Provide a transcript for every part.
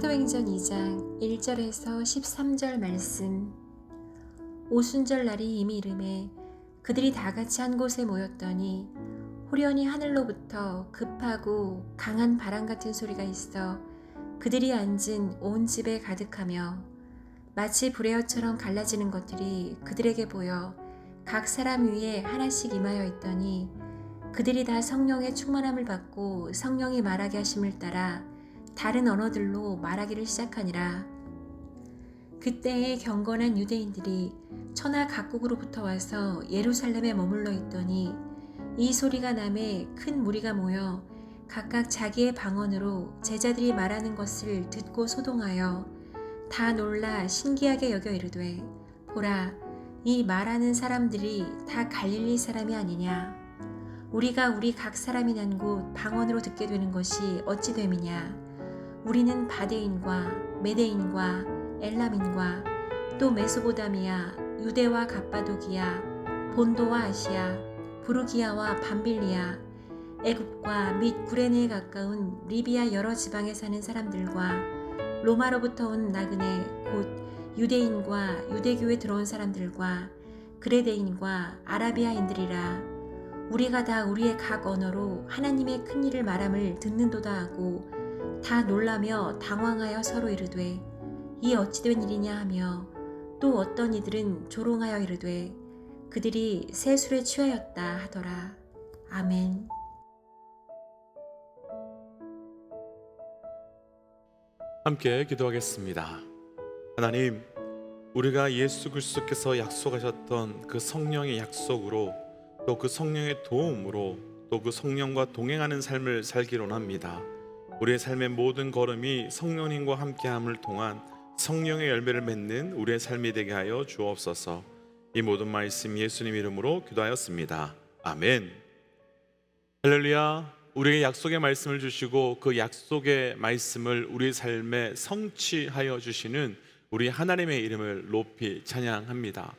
사도행전 2장 1절에서 13절 말씀. 오순절 날이 이미 이름에 그들이 다 같이 한 곳에 모였더니 호련히 하늘로부터 급하고 강한 바람 같은 소리가 있어 그들이 앉은 온 집에 가득하며 마치 불에어처럼 갈라지는 것들이 그들에게 보여 각 사람 위에 하나씩 임하여 있더니 그들이 다 성령의 충만함을 받고 성령이 말하게 하심을 따라 다른 언어들로 말하기를 시작하니라. 그때에 경건한 유대인들이 천하 각국으로부터 와서 예루살렘에 머물러 있더니 이 소리가 남에 큰 무리가 모여 각각 자기의 방언으로 제자들이 말하는 것을 듣고 소동하여 다 놀라 신기하게 여겨 이르되 보라 이 말하는 사람들이 다 갈릴리 사람이 아니냐 우리가 우리 각 사람이 난 곳 방언으로 듣게 되는 것이 어찌 됨이냐 우리는 바데인과 메데인과 엘람인과 또 메소보다미아, 유대와 갑바도기아, 본도와 아시아, 부르기아와 밤빌리아, 애굽과 및 구레네에 가까운 리비아 여러 지방에 사는 사람들과 로마로부터 온 나그네 곧 유대인과 유대교에 들어온 사람들과 그레데인과 아라비아인들이라 우리가 다 우리의 각 언어로 하나님의 큰 일을 말함을 듣는도다 하고 다 놀라며 당황하여 서로 이르되 이 어찌된 일이냐 하며 또 어떤 이들은 조롱하여 이르되 그들이 새 술에 취하였다 하더라 아멘 함께 기도하겠습니다. 하나님, 우리가 예수 그리스도께서 약속하셨던 그 성령의 약속으로 또 그 성령의 도움으로 또 그 성령과 동행하는 삶을 살기로 합니다. 우리의 삶의 모든 걸음이 성령님과 함께함을 통한 성령의 열매를 맺는 우리의 삶이 되게 하여 주옵소서. 이 모든 말씀 예수님 이름으로 기도하였습니다. 아멘. 할렐루야. 우리에게 약속의 말씀을 주시고 그 약속의 말씀을 우리 삶에 성취하여 주시는 우리 하나님의 이름을 높이 찬양합니다.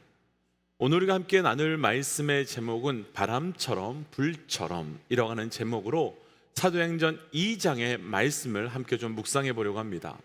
오늘 우리가 함께 나눌 말씀의 제목은 바람처럼 불처럼이라고 하는 제목으로 사도행전 2장의 말씀을 함께 좀 묵상해 보려고 합니다.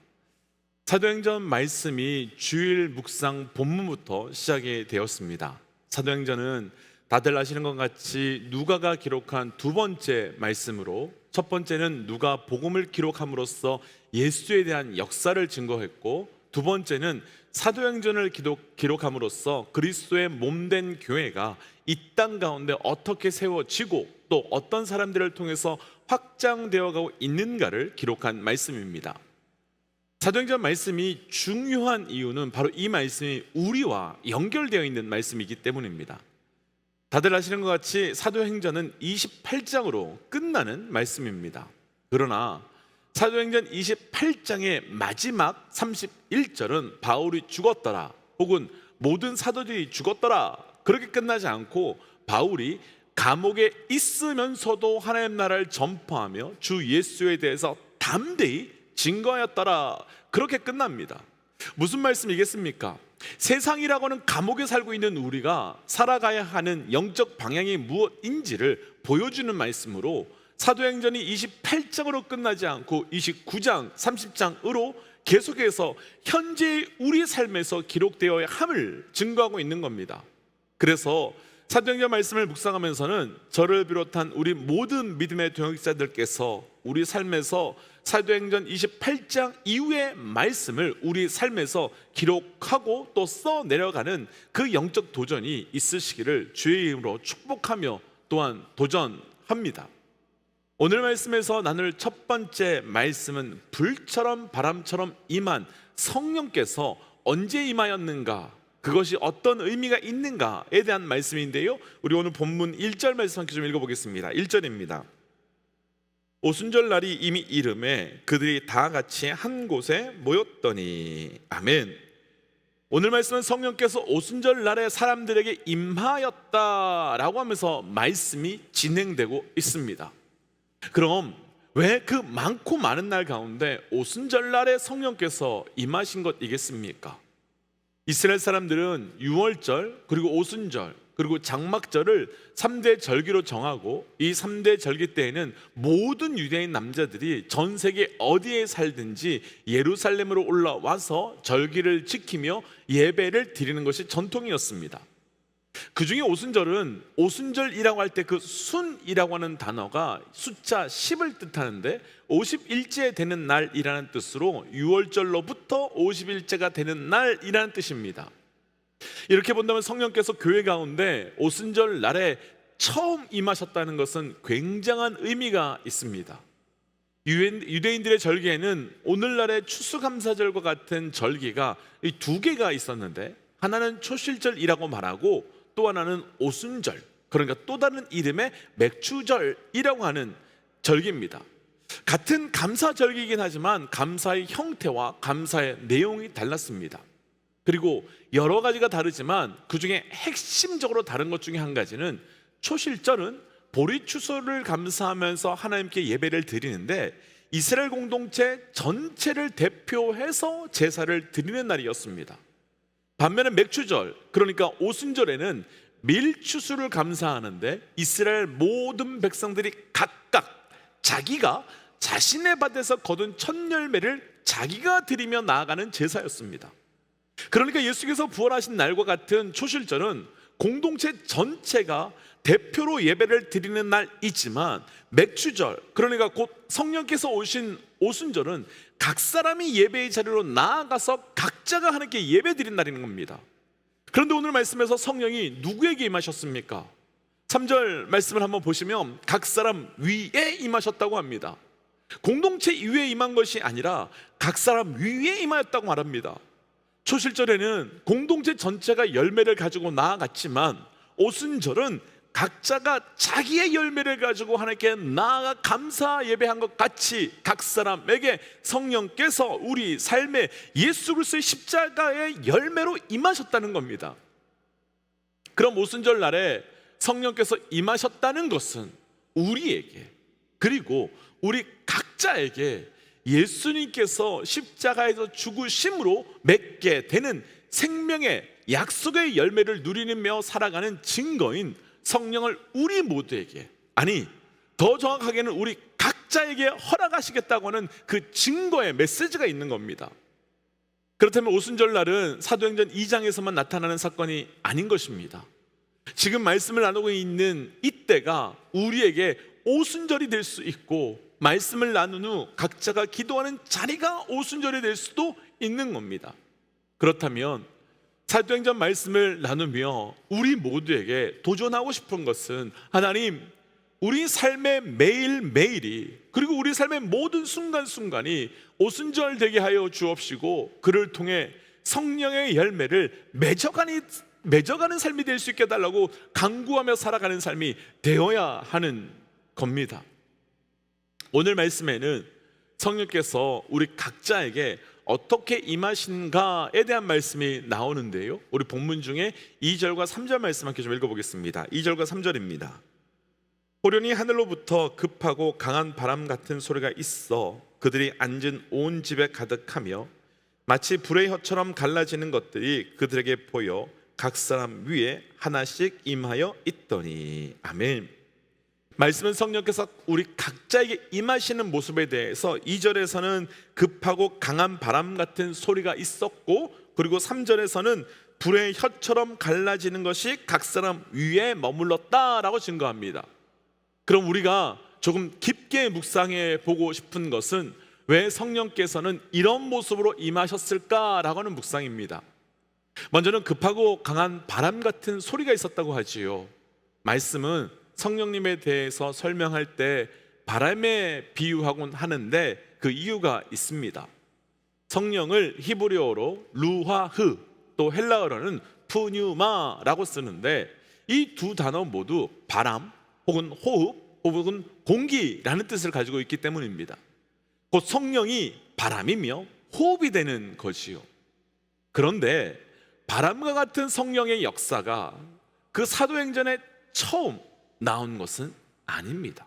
사도행전 말씀이 주일 묵상 본문부터 시작이 되었습니다. 사도행전은 다들 아시는 것 같이 누가가 기록한 두 번째 말씀으로 첫 번째는 누가 복음을 기록함으로써 예수에 대한 역사를 증거했고 두 번째는 사도행전을 기록, 기록 함으로써 그리스도의 몸된 교회가 이 땅 가운데 어떻게 세워지고 또 어떤 사람들을 통해서 확장되어 가고 있는가를 기록한 말씀입니다. 사도행전 말씀이 중요한 이유는 바로 이 말씀이 우리와 연결되어 있는 말씀이기 때문입니다. 다들 아시는 것 같이 사도행전은 28장으로 끝나는 말씀입니다. 그러나 사도행전 28장의 마지막 31절은 바울이 죽었더라 혹은 모든 사도들이 죽었더라 그렇게 끝나지 않고 바울이 감옥에 있으면서도 하나님 나라를 전파하며 주 예수에 대해서 담대히 증거하였더라 그렇게 끝납니다. 무슨 말씀이겠습니까? 세상이라고는 감옥에 살고 있는 우리가 살아가야 하는 영적 방향이 무엇인지를 보여주는 말씀으로 사도행전이 28장으로 끝나지 않고 29장, 30장으로 계속해서 현재 우리 삶에서 기록되어야 함을 증거하고 있는 겁니다. 그래서 사도행전 말씀을 묵상하면서는 저를 비롯한 우리 모든 믿음의 동역자들께서 우리 삶에서 사도행전 28장 이후의 말씀을 우리 삶에서 기록하고 또 써 내려가는 그 영적 도전이 있으시기를 주의 이름으로 축복하며 또한 도전합니다. 오늘 말씀에서 나눌 첫 번째 말씀은 불처럼 바람처럼 임한 성령께서 언제 임하였는가 그것이 어떤 의미가 있는가에 대한 말씀인데요. 우리 오늘 본문 1절 말씀 함께 좀 읽어보겠습니다. 1절입니다. 오순절 날이 이미 이름에 그들이 다 같이 한 곳에 모였더니 아멘. 오늘 말씀은 성령께서 오순절 날에 사람들에게 임하였다라고 하면서 말씀이 진행되고 있습니다. 그럼 왜 그 많고 많은 날 가운데 오순절 날에 성령께서 임하신 것이겠습니까? 이스라엘 사람들은 유월절 그리고 오순절 그리고 장막절을 3대 절기로 정하고 이 3대 절기 때에는 모든 유대인 남자들이 전 세계 어디에 살든지 예루살렘으로 올라와서 절기를 지키며 예배를 드리는 것이 전통이었습니다. 그 중에 오순절은 오순절이라고 할 때 그 순이라고 하는 단어가 숫자 10을 뜻하는데 50일째 되는 날이라는 뜻으로 6월절로부터 50일째가 되는 날이라는 뜻입니다. 이렇게 본다면 성령께서 교회 가운데 오순절 날에 처음 임하셨다는 것은 굉장한 의미가 있습니다. 유대인들의 절기에는 오늘날의 추수감사절과 같은 절기가 이두 개가 있었는데 하나는 초실절이라고 말하고 또 하나는 오순절 그러니까 또 다른 이름의 맥추절이라고 하는 절기입니다. 같은 감사절기이긴 하지만 감사의 형태와 감사의 내용이 달랐습니다. 그리고 여러 가지가 다르지만 그 중에 핵심적으로 다른 것 중에 한 가지는 초실절은 보리 추수를 감사하면서 하나님께 예배를 드리는데 이스라엘 공동체 전체를 대표해서 제사를 드리는 날이었습니다. 반면에 맥추절 그러니까 오순절에는 밀추수를 감사하는데 이스라엘 모든 백성들이 각각 자기가 자신의 밭에서 거둔 첫 열매를 자기가 드리며 나아가는 제사였습니다. 그러니까 예수께서 부활하신 날과 같은 초실절은 공동체 전체가 대표로 예배를 드리는 날이지만 맥추절 그러니까 곧 성령께서 오신 오순절은 각 사람이 예배의 자리로 나아가서 각자가 하나님께 예배 드린 날인 겁니다. 그런데 오늘 말씀에서 성령이 누구에게 임하셨습니까? 3절 말씀을 한번 보시면 각 사람 위에 임하셨다고 합니다. 공동체 위에 임한 것이 아니라 각 사람 위에 임하였다고 말합니다. 초실절에는 공동체 전체가 열매를 가지고 나아갔지만 오순절은 각자가 자기의 열매를 가지고 하나님께 나아가 감사 예배한 것 같이 각 사람에게 성령께서 우리 삶에 예수 그리스도의 십자가의 열매로 임하셨다는 겁니다. 그럼 오순절 날에 성령께서 임하셨다는 것은 우리에게 그리고 우리 각자에게 예수님께서 십자가에서 죽으심으로 맺게 되는 생명의 약속의 열매를 누리며 살아가는 증거인 성령을 우리 모두에게 아니 더 정확하게는 우리 각자에게 허락하시겠다고 하는 그 증거의 메시지가 있는 겁니다. 그렇다면 오순절 날은 사도행전 2장에서만 나타나는 사건이 아닌 것입니다. 지금 말씀을 나누고 있는 이때가 우리에게 오순절이 될 수 있고 말씀을 나눈 후 각자가 기도하는 자리가 오순절이 될 수도 있는 겁니다. 그렇다면 사도행전 말씀을 나누며 우리 모두에게 도전하고 싶은 것은 하나님 우리 삶의 매일매일이 그리고 우리 삶의 모든 순간순간이 오순절 되게 하여 주옵시고 그를 통해 성령의 열매를 맺어가니 맺어가는 삶이 될 수 있게 해달라고 강구하며 살아가는 삶이 되어야 하는 겁니다. 오늘 말씀에는 성령께서 우리 각자에게 어떻게 임하신가에 대한 말씀이 나오는데요. 우리 본문 중에 2절과 3절 말씀 함께 좀 읽어보겠습니다. 2절과 3절입니다. 호련히 하늘로부터 급하고 강한 바람 같은 소리가 있어 그들이 앉은 온 집에 가득하며 마치 불의 혀처럼 갈라지는 것들이 그들에게 보여 각 사람 위에 하나씩 임하여 있더니 아멘. 말씀은 성령께서 우리 각자에게 임하시는 모습에 대해서 2절에서는 급하고 강한 바람 같은 소리가 있었고 그리고 3절에서는 불의 혀처럼 갈라지는 것이 각 사람 위에 머물렀다라고 증거합니다. 그럼 우리가 조금 깊게 묵상해 보고 싶은 것은 왜 성령께서는 이런 모습으로 임하셨을까라고 하는 묵상입니다. 먼저는 급하고 강한 바람 같은 소리가 있었다고 하지요. 말씀은 성령님에 대해서 설명할 때 바람에 비유하곤 하는데 그 이유가 있습니다. 성령을 히브리어로 루하흐 또 헬라어로는 푸뉴마라고 쓰는데 이 두 단어 모두 바람 혹은 호흡 혹은 공기라는 뜻을 가지고 있기 때문입니다. 곧 성령이 바람이며 호흡이 되는 것이요. 그런데 바람과 같은 성령의 역사가 그 사도행전에 처음 나온 것은 아닙니다.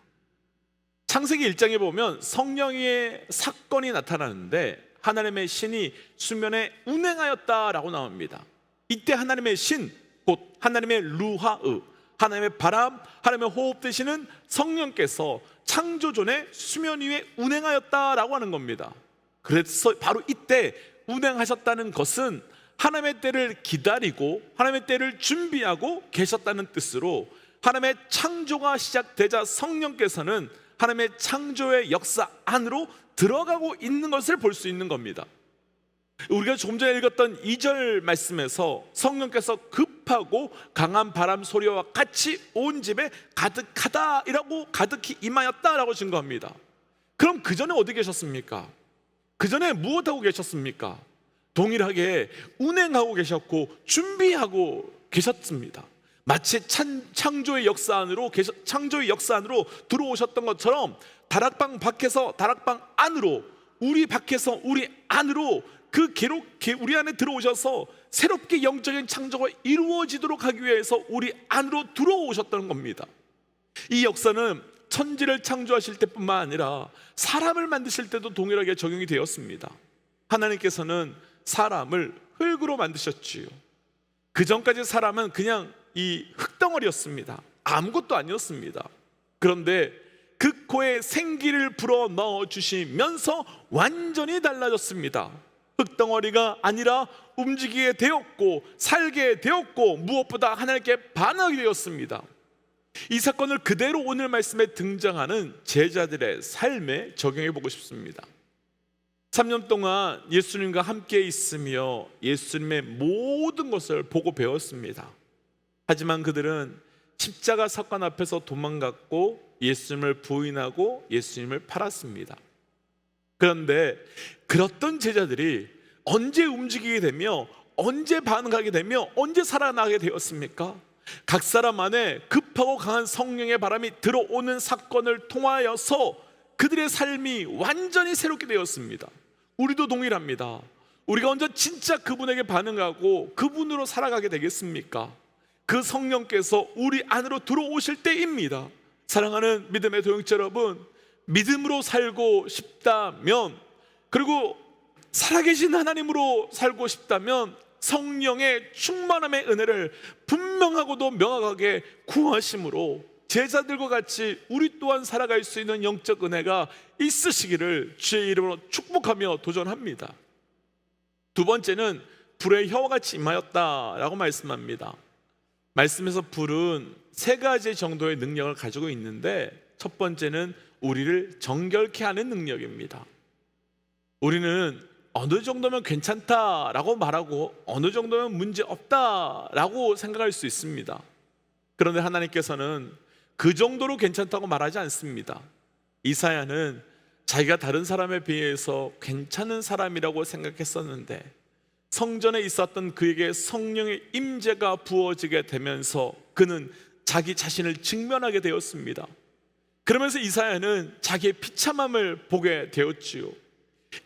창세기 1장에 보면 성령의 사건이 나타나는데 하나님의 신이 수면에 운행하였다라고 나옵니다. 이때 하나님의 신, 곧 하나님의 루하으 하나님의 바람 하나님의 호흡 되시는 성령께서 창조존의 수면 위에 운행하였다라고 하는 겁니다. 그래서 바로 이때 운행하셨다는 것은 하나님의 때를 기다리고 하나님의 때를 준비하고 계셨다는 뜻으로 하나님의 창조가 시작되자 성령께서는 하나님의 창조의 역사 안으로 들어가고 있는 것을 볼 수 있는 겁니다. 우리가 조금 전에 읽었던 2절 말씀에서 성령께서 급하고 강한 바람 소리와 같이 온 집에 가득하다 이라고 가득히 임하였다라고 증거합니다. 그럼 그 전에 어디 계셨습니까? 그 전에 무엇하고 계셨습니까? 동일하게 운행하고 계셨고 준비하고 계셨습니다. 마치 찬, 창조의 역사 안으로 창조의 역사 안으로 들어오셨던 것처럼 다락방 밖에서 다락방 안으로 우리 밖에서 우리 안으로 그 개- 우리 안에 들어오셔서 새롭게 영적인 창조가 이루어지도록 하기 위해서 우리 안으로 들어오셨다는 겁니다. 이 역사는 천지를 창조하실 때뿐만 아니라 사람을 만드실 때도 동일하게 적용이 되었습니다. 하나님께서는 사람을 흙으로 만드셨지요. 그 전까지 사람은 그냥 이 흙덩어리였습니다. 아무것도 아니었습니다. 그런데 그 코에 생기를 불어 넣어 주시면서 완전히 달라졌습니다. 흙덩어리가 아니라 움직이게 되었고 살게 되었고 무엇보다 하나님께 반하게 되었습니다. 이 사건을 그대로 오늘 말씀에 등장하는 제자들의 삶에 적용해 보고 싶습니다. 3년 동안 예수님과 함께 있으며 예수님의 모든 것을 보고 배웠습니다. 하지만 그들은 십자가 사건 앞에서 도망갔고 예수님을 부인하고 예수님을 팔았습니다. 그런데 그렇던 제자들이 언제 움직이게 되며 언제 반응하게 되며 언제 살아나게 되었습니까? 각 사람 안에 급하고 강한 성령의 바람이 들어오는 사건을 통하여서 그들의 삶이 완전히 새롭게 되었습니다. 우리도 동일합니다. 우리가 언제 진짜 그분에게 반응하고 그분으로 살아가게 되겠습니까? 그 성령께서 우리 안으로 들어오실 때입니다. 사랑하는 믿음의 도영자 여러분, 믿음으로 살고 싶다면 그리고 살아계신 하나님으로 살고 싶다면 성령의 충만함의 은혜를 분명하고도 명확하게 구하심으로 제자들과 같이 우리 또한 살아갈 수 있는 영적 은혜가 있으시기를 주의 이름으로 축복하며 도전합니다. 두 번째는 불의 혀와 같이 임하였다라고 말씀합니다. 말씀에서 불은 세 가지 정도의 능력을 가지고 있는데 첫 번째는 우리를 정결케 하는 능력입니다. 우리는 어느 정도면 괜찮다라고 말하고 어느 정도면 문제 없다라고 생각할 수 있습니다. 그런데 하나님께서는 그 정도로 괜찮다고 말하지 않습니다. 이사야는 자기가 다른 사람에 비해서 괜찮은 사람이라고 생각했었는데 성전에 있었던 그에게 성령의 임재가 부어지게 되면서 그는 자기 자신을 직면하게 되었습니다. 그러면서 이사야는 자기의 비참함을 보게 되었지요.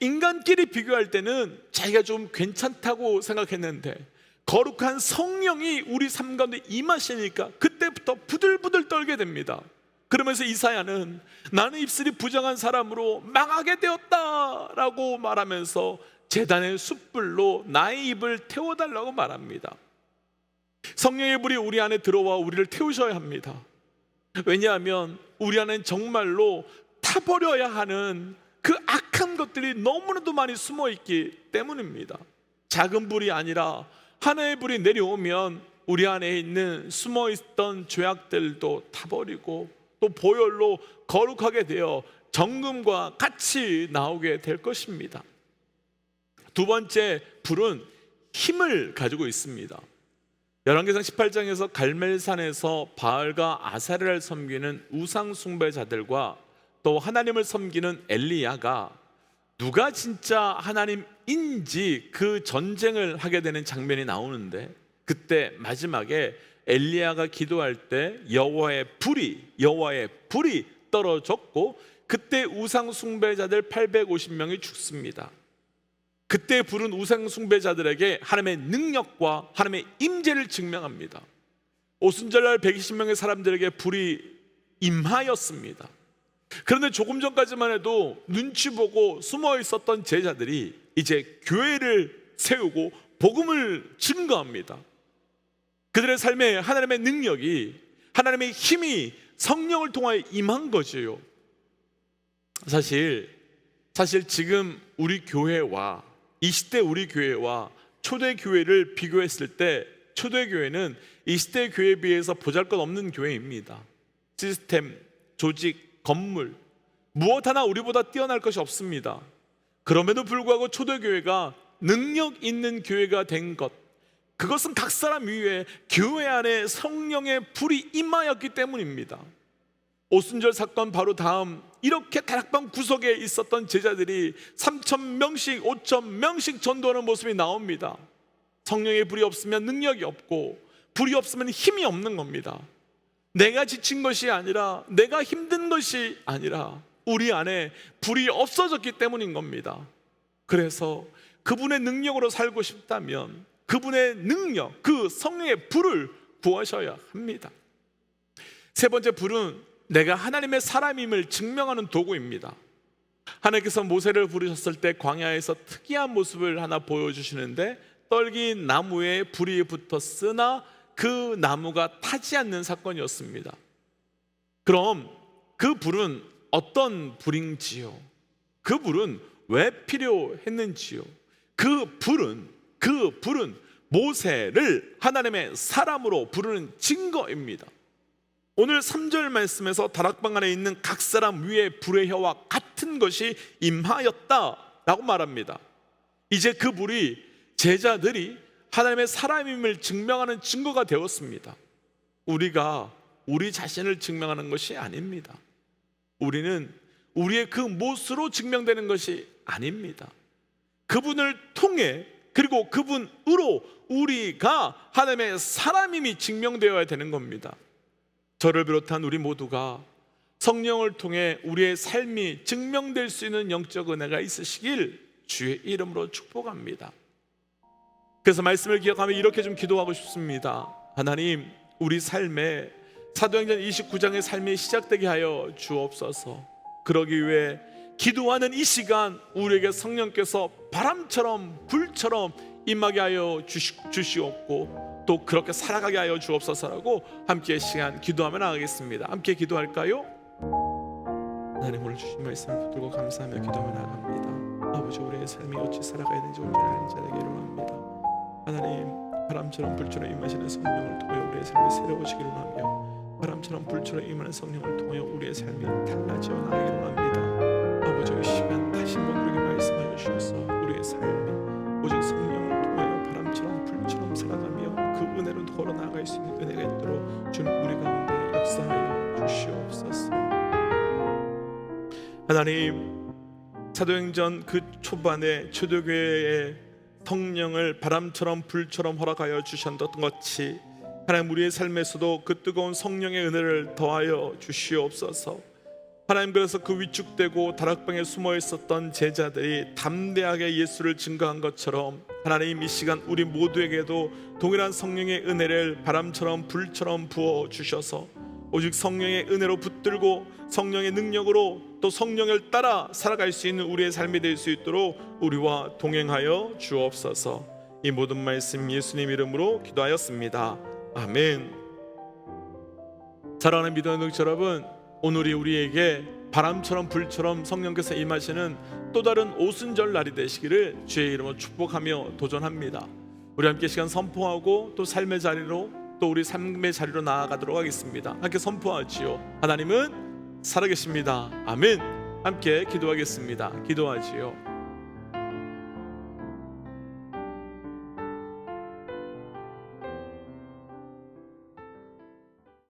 인간끼리 비교할 때는 자기가 좀 괜찮다고 생각했는데 거룩한 성령이 우리 삶 가운데 임하시니까 그때부터 부들부들 떨게 됩니다. 그러면서 이사야는 나는 입술이 부정한 사람으로 망하게 되었다라고 말하면서 재단의 숯불로 나의 입을 태워달라고 말합니다. 성령의 불이 우리 안에 들어와 우리를 태우셔야 합니다. 왜냐하면 우리 안엔 정말로 타버려야 하는 그 악한 것들이 너무나도 많이 숨어 있기 때문입니다. 작은 불이 아니라 하나의 불이 내려오면 우리 안에 있는 숨어 있던 죄악들도 타버리고 또 보혈로 거룩하게 되어 정금과 같이 나오게 될 것입니다. 두 번째 불은 힘을 가지고 있습니다. 열왕기상 18장에서 갈멜산에서 바알과 아사를 섬기는 우상 숭배자들과 또 하나님을 섬기는 엘리야가 누가 진짜 하나님인지 그 전쟁을 하게 되는 장면이 나오는데 그때 마지막에 엘리야가 기도할 때 여호와의 불이 여호와의 불이 떨어졌고 그때 우상 숭배자들 850명이 죽습니다. 그때 부른 우상 숭배자들에게 하나님의 능력과 하나님의 임재를 증명합니다. 오순절날 120명의 사람들에게 불이 임하였습니다. 그런데 조금 전까지만 해도 눈치 보고 숨어 있었던 제자들이 이제 교회를 세우고 복음을 증거합니다. 그들의 삶에 하나님의 능력이 하나님의 힘이 성령을 통하여 임한 거지요. 사실 사실 지금 우리 교회와 이 시대 우리 교회와 초대 교회를 비교했을 때 초대 교회는 이 시대 교회에 비해서 보잘것없는 교회입니다. 시스템, 조직, 건물 무엇 하나 우리보다 뛰어날 것이 없습니다. 그럼에도 불구하고 초대 교회가 능력 있는 교회가 된 것 그것은 각 사람 위에 교회 안에 성령의 불이 임하였기 때문입니다. 오순절 사건 바로 다음 이렇게 다락방 구석에 있었던 제자들이 3천 명씩 5천 명씩 전도하는 모습이 나옵니다. 성령의 불이 없으면 능력이 없고 불이 없으면 힘이 없는 겁니다. 내가 지친 것이 아니라 내가 힘든 것이 아니라 우리 안에 불이 없어졌기 때문인 겁니다. 그래서 그분의 능력으로 살고 싶다면 그분의 능력, 그 성령의 불을 구하셔야 합니다. 세 번째 불은 내가 하나님의 사람임을 증명하는 도구입니다. 하나님께서 모세를 부르셨을 때 광야에서 특이한 모습을 하나 보여주시는데 떨긴 나무에 불이 붙었으나 그 나무가 타지 않는 사건이었습니다. 그럼 그 불은 어떤 불인지요? 그 불은 왜 필요했는지요? 그 불은 그 불은 모세를 하나님의 사람으로 부르는 증거입니다. 오늘 3절 말씀에서 다락방 안에 있는 각 사람 위에 불의 혀와 같은 것이 임하였다라고 말합니다. 이제 그 불이 제자들이 하나님의 사람임을 증명하는 증거가 되었습니다. 우리가 우리 자신을 증명하는 것이 아닙니다. 우리는 우리의 그 못으로 증명되는 것이 아닙니다. 그분을 통해 그리고 그분으로 우리가 하나님의 사람임이 증명되어야 되는 겁니다. 저를 비롯한 우리 모두가 성령을 통해 우리의 삶이 증명될 수 있는 영적 은혜가 있으시길 주의 이름으로 축복합니다. 그래서 말씀을 기억하며 이렇게 좀 기도하고 싶습니다. 하나님, 우리 삶에 사도행전 29장의 삶이 시작되게 하여 주옵소서. 그러기 위해 기도하는 이 시간 우리에게 성령께서 바람처럼 불처럼 임하게 하여 주시, 주시옵고 또 그렇게 살아가게 하여 주옵소서라고 함께 시간 기도하며 나가겠습니다. 함께 기도할까요? 하나님 오늘 주신 말씀 붙들고 감사하며 기도하며 나갑니다. 아버지 우리의 삶이 어찌 살아가야 되는지 오늘 알는 자에게 일어납니다. 하나님 바람처럼 불처럼 임하시는 성령을 통하여 우리의 삶이 새로워지기를 원하며 바람처럼 불처럼 임하는 성령을 통하여 우리의 삶이 달라져 나가기를 원합니다. 아버지 이 시간 다시 한번 우리에게 말씀하여 주셔서 하나님 사도행전 그 초반에 초대교회의 성령을 바람처럼 불처럼 허락하여 주셨던 것이 하나님 우리의 삶에서도 그 뜨거운 성령의 은혜를 더하여 주시옵소서. 하나님 그래서 그 위축되고 다락방에 숨어 있었던 제자들이 담대하게 예수를 증거한 것처럼 하나님 이 시간 우리 모두에게도 동일한 성령의 은혜를 바람처럼 불처럼 부어 주셔서 오직 성령의 은혜로 붙들고 성령의 능력으로 또 성령을 따라 살아갈 수 있는 우리의 삶이 될 수 있도록 우리와 동행하여 주옵소서. 이 모든 말씀 예수님 이름으로 기도하였습니다. 아멘. 사랑하는 믿음의 능치 여러분, 오늘이 우리에게 바람처럼 불처럼 성령께서 임하시는 또 다른 오순절 날이 되시기를 주의 이름으로 축복하며 도전합니다. 우리 함께 시간 선포하고 또 삶의 자리로 또 우리 삶의 자리로 나아가도록 하겠습니다. 함께 선포하지요. 하나님은 살아계십니다. 아멘. 함께 기도하겠습니다. 기도하지요.